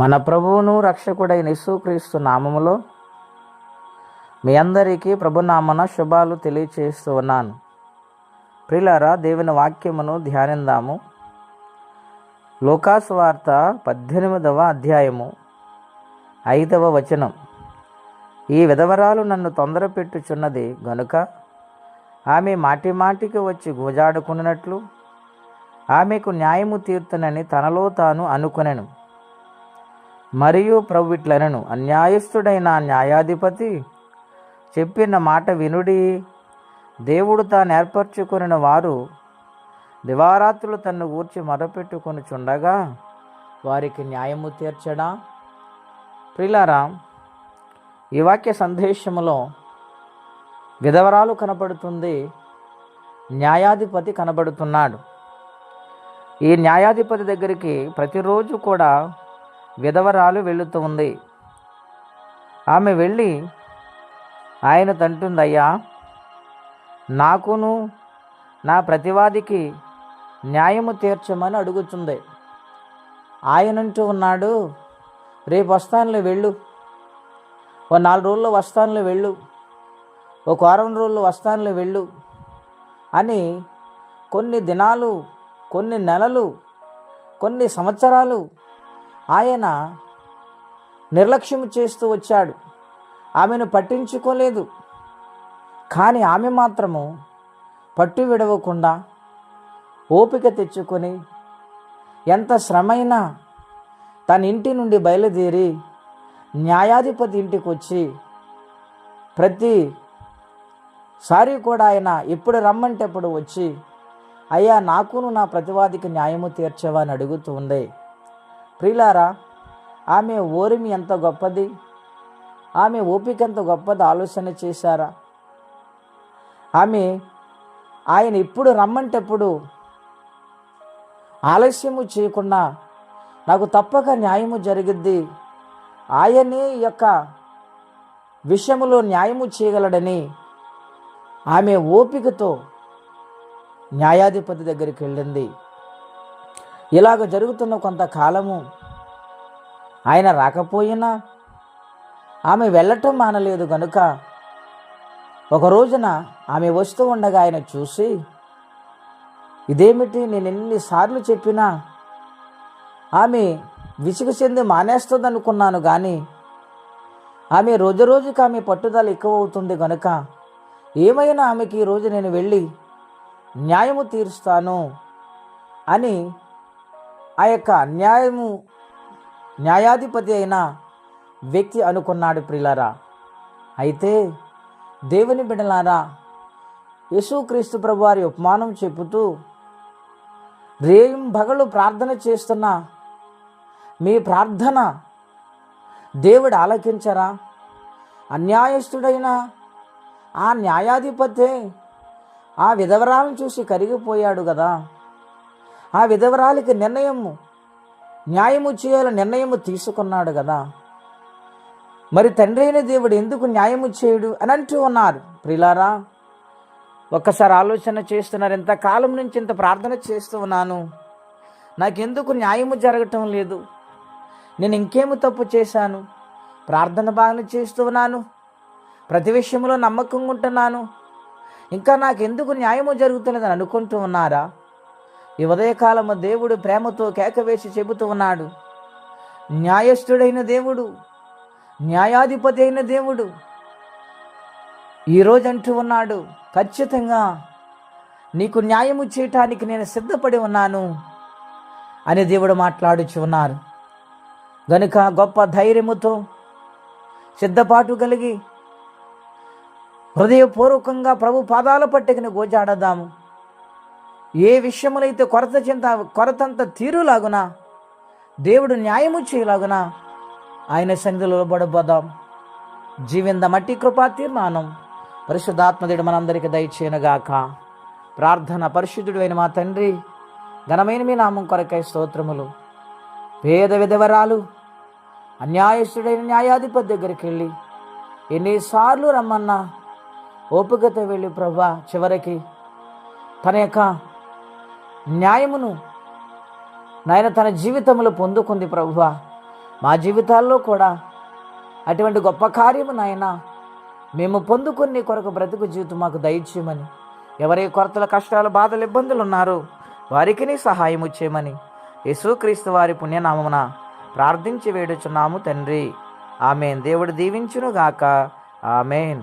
మన ప్రభువును రక్షకుడైన యేసుక్రీస్తు నామములో మీ అందరికీ ప్రభునామన శుభాలు తెలియచేస్తూ ఉన్నాను. ప్రిలారా దేవుని వాక్యమును ధ్యానిందాము. లోకాసు వార్త పద్దెనిమిదవ అధ్యాయము ఐదవ వచనం. ఈ విధవరాలు నన్ను తొందర పెట్టుచున్నది గనుక ఆమె మాటి మాటికి వచ్చి గోజాడుకున్నట్లు ఆమెకు న్యాయము తీర్తునని తనలో తాను అనుకునెను. మరియు ప్రభు అన్యాయస్థుడైన న్యాయాధిపతి చెప్పిన మాట వినుడి. దేవుడు తాను ఏర్పరచుకుని వారు దివారాత్రులు తన్ను గూర్చి మొరపెట్టుకొని చుండగా వారికి న్యాయము తీర్చడా? ప్రిలారా ఈ వాక్య సందేశములో విధవరాలు కనబడుతుంది న్యాయాధిపతి కనబడుతున్నాడు. ఈ న్యాయాధిపతి దగ్గరికి ప్రతిరోజు కూడా విధవరాలు వెళుతూ ఉంది. ఆమె వెళ్ళి ఆయన తంటుంది అయ్యా నాకును నా ప్రతివాదికి న్యాయము తీర్చమని అడుగుతుంది. ఆయనంటూ ఉన్నాడు రేపు వస్తానులే వెళ్ళు. ఓ నాలుగు రోజుల్లో వస్తానులే వెళ్ళు. ఒక వారం రోజులు వస్తానులే వెళ్ళు అని కొన్ని దినాలు కొన్ని నెలలు కొన్ని సంవత్సరాలు ఆయన నిర్లక్ష్యం చేస్తూ వచ్చాడు. ఆమెను పట్టించుకోలేదు. కానీ ఆమె మాత్రము పట్టు విడవకుండా ఓపిక తెచ్చుకొని ఎంత శ్రమైనా తన ఇంటి నుండి బయలుదేరి న్యాయాధిపతి ఇంటికి వచ్చి ప్రతి సారి కూడా ఆయన ఎప్పుడు రమ్మంటే అప్పుడు వచ్చి అయ్యా నాకును నా ప్రతివాదికి న్యాయము తీర్చవా? అని అడుగుతూ ఉండే ప్రిలారా ఆమె ఓరిమి ఎంత గొప్పది? ఆమె ఓపిక ఎంత గొప్పది ఆలోచన చేశారా? ఆమె ఆయన ఎప్పుడు రమ్మంటప్పుడు ఆలస్యము చేయకుండా నాకు తప్పక న్యాయము జరిగిద్ది. ఆయనే ఈ యొక్క విషయంలో న్యాయము చేయగలడని ఆమె ఓపికతో న్యాయాధిపతి దగ్గరికి వెళ్ళింది. ఇలాగ జరుగుతున్న కొంతకాలము ఆయన రాకపోయినా ఆమె వెళ్ళటం మానలేదు గనుక ఒక రోజున ఆమె వస్తూ ఉండగా ఆయన చూసి ఇదేమిటి నేను ఎన్నిసార్లు చెప్పినా ఆమె విసుగు చెంది మానేస్తుందనుకున్నాను కానీ ఆమె రోజు రోజుకి ఆమె పట్టుదల ఎక్కువ అవుతుంది గనుక ఏమైనా ఆమెకి ఈరోజు నేను వెళ్ళి న్యాయము తీరుస్తాను అని ఆ యొక్క న్యాయము న్యాయాధిపతి అయిన వ్యక్తి అనుకున్నాడు ప్రిలారా అయితే దేవుని బిడలారా యేసుక్రీస్తు ప్రభు వారి ఉపమానం చెబుతూ రేయం భగలు ప్రార్థన చేస్తున్న మీ ప్రార్థన దేవుడు ఆలకించరా? అన్యాయస్తుడైన ఆ న్యాయాధిపతే ఆ విధవరాలను చూసి కరిగిపోయాడు కదా ఆ విధవరాలికి నిర్ణయము న్యాయము చేయాలని నిర్ణయము తీసుకున్నాడు కదా. మరి తండ్రి అయిన దేవుడు ఎందుకు న్యాయము చేయడు అని అంటూ ఉన్నారు. ప్రిలారా ఒక్కసారి ఆలోచన చేస్తున్నారు. ఇంతకాలం నుంచి ఇంత ప్రార్థన చేస్తూ ఉన్నాను. నాకెందుకు న్యాయము జరగటం లేదు. నేను ఇంకేమి తప్పు చేశాను? ప్రార్థన బాగానే చేస్తూ ఉన్నాను. ప్రతి విషయంలో నమ్మకంగా ఉంటున్నాను. ఇంకా నాకు ఎందుకు న్యాయము జరుగుతున్నదని అనుకుంటూ ఉన్నారా? ఈ ఉదయకాలము దేవుడు ప్రేమతో కేకవేసి చెబుతూ ఉన్నాడు. న్యాయస్థుడైన దేవుడు న్యాయాధిపతి అయిన దేవుడు ఈరోజు అంటూ ఉన్నాడు. ఖచ్చితంగా నీకు న్యాయము చేయటానికి నేను సిద్ధపడి ఉన్నాను అని దేవుడు మాట్లాడుచు ఉన్నారు. గనుక గొప్ప ధైర్యముతో సిద్ధపాటు కలిగి హృదయపూర్వకంగా ప్రభు పాదాల పట్టుకుని గోజాడదాము. ఏ విషయములైతే కొరత చింత కొరతంత తీరులాగునా దేవుడు న్యాయము చేయలాగున ఆయన సన్నిధిలో పడబోదాం జీవింద మట్టి కృపా తీర్మానం. పరిశుద్ధాత్మదేవుడు మనందరికీ దయచేయనుగాక. ప్రార్థన పరిశుద్ధుడు అయిన మా తండ్రి ఘనమైన మీ నామం కొరకై స్తోత్రములు. పేద విధవరాలు అన్యాయస్తుడైన న్యాయాధిపతి దగ్గరికి వెళ్ళి ఎన్నిసార్లు రమ్మన్నా ఓపికతో వెళ్ళి ప్రభా చివరికి తన యొక్క న్యాయమును నాయన తన జీవితంలో పొందుకుంది ప్రభువ. మా జీవితాల్లో కూడా అటువంటి గొప్ప కార్యము నాయన మేము పొందుకుని కొరకు బ్రతుకు జీవితం మాకు దయచేయమని ఎవరి కొరతల కష్టాలు బాధలు ఇబ్బందులు ఉన్నారో వారికి నీ సహాయం చేయమని యేసుక్రీస్తు వారి పుణ్యనామమున ప్రార్థించి వేడుచున్నాము తండ్రి. ఆమెన్. దేవుడు దీవించునుగాక. ఆమెన్.